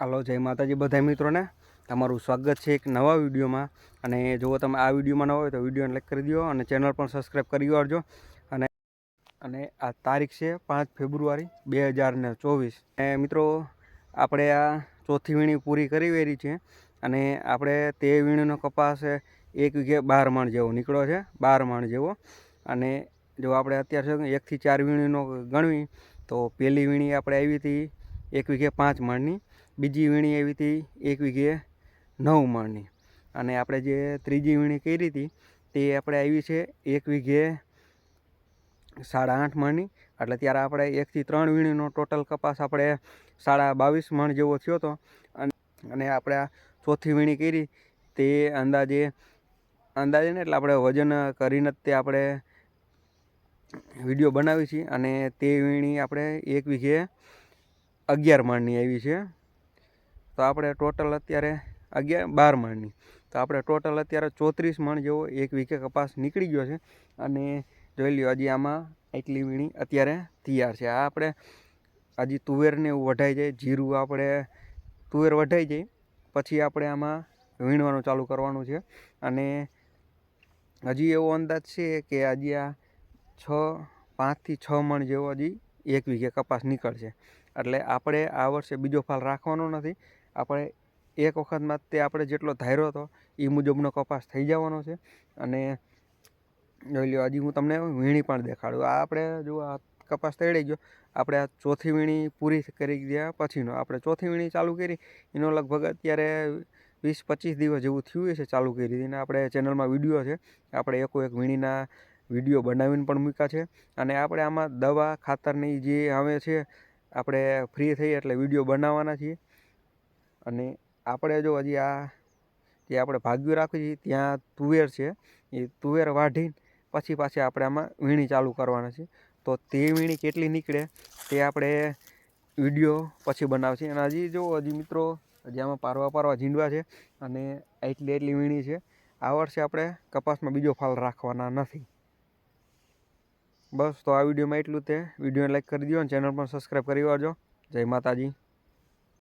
હાલો, જય માતાજી બધા મિત્રોને. તમારું સ્વાગત છે એક નવા વિડીયોમાં. અને જો તમે આ વિડીયોમાં ન હોય તો વિડીયોને લાઈક કરી દો અને ચેનલ પણ સબસ્ક્રાઈબ કરી વાળજો અને અને આ તારીખ છે પાંચ ફેબ્રુઆરી બે હજાર ને ચોવીસ. અને મિત્રો, આપણે આ ચોથી વીણી પૂરી કરી વેરી છે. અને આપણે તે વીણીનો કપાસ એક વીઘે બાર માણ જેવો નીકળ્યો છે. બાર માણ જેવો. અને જો આપણે અત્યારે એકથી ચાર વીણીનો ગણવી, તો પહેલી વીણી આપણે આવી હતી એક વીઘે પાંચ મણની. બીજી વીણી આવી હતી એક વીઘે નવ મણની. અને આપણે જે ત્રીજી વીણી કરી હતી તે આપણે આવી છે એક વીઘે સાડા આઠ મણની. એટલે ત્યારે આપણે એકથી ત્રણ વીણીનો ટોટલ કપાસ આપણે સાડા બાવીસ મણ જેવો થયો હતો. અને આપણે આ ચોથી વીણી કરી તે અંદાજે અંદાજે ને એટલે આપણે વજન કરીને જ તે આપણે વીડિયો બનાવી છીએ. અને તે વીણી આપણે એક વીઘે અગિયાર મણની આવી છે. તો આપણે ટોટલ અત્યારે અગિયાર, બાર મણની. તો આપણે ટોટલ અત્યારે ચોત્રીસ મણ જેવો એક વીકે કપાસ નીકળી ગયો છે. અને જોઈ લ્યો, હજી આમાં એટલી વીણી અત્યારે તૈયાર છે. આ આપણે હજી તુવેરને એવું વઢાઈ જાય, જીરું આપણે તુવેર વઢાઈ જાય, પછી આપણે આમાં વીણવાનું ચાલુ કરવાનું છે. અને હજી એવો અંદાજ છે કે હજી આ છ પાંચથી છ મણ જેવો હજી એક વીઘે કપાસ નીકળશે. એટલે આપણે આ વર્ષે બીજો ફાલ રાખવાનો નથી. આપણે એક વખતમાં તે આપણે જેટલો ધાર્યો હતો એ મુજબનો કપાસ થઈ જવાનો છે. અને જોઈ લો હજી હું તમને વીણી પણ દેખાડું. આ આપણે જો આ કપાસ તળી ગયો, આપણે આ ચોથી વીણી પૂરી કરી ગયા પછીનો. આપણે ચોથી વીણી ચાલુ કરી, એનો લગભગ અત્યારે વીસ પચીસ દિવસ જેવું થયું છે ચાલુ કરી હતી આપણે ચેનલમાં વીડિયો છે, આપણે એકો એક વીણીના વીડિયો બનાવીને પણ મૂક્યા છે. અને આપણે આમાં દવા, ખાતરની જે આવે છે, આપણે ફ્રી થઈ એટલે વીડિયો બનાવવાના છીએ. અને આપણે જો હજી આ જે આપણે ભાગ્યું રાખ્યું છે, ત્યાં તુવેર છે, એ તુવેર વાઢી પછી પાછી આપણે આમાં વીણી ચાલુ કરવાના છે. તો તે વીણી કેટલી નીકળે, તે આપણે વીડિયો પછી બનાવશે. અને હજી જો હજી મિત્રો, હજી આમાં પારવા પારવા ઝીંડવા છે અને એટલી એટલી વીણી છે. આ વર્ષે આપણે કપાસમાં બીજો ફાલ રાખવાના નથી. બસ, તો આ વિડીયોમાં એટલું તે. વિડીયોને લાઈક કરી દો અને ચેનલ પણ સબસ્ક્રાઈબ કરી વાળજો જય માતાજી.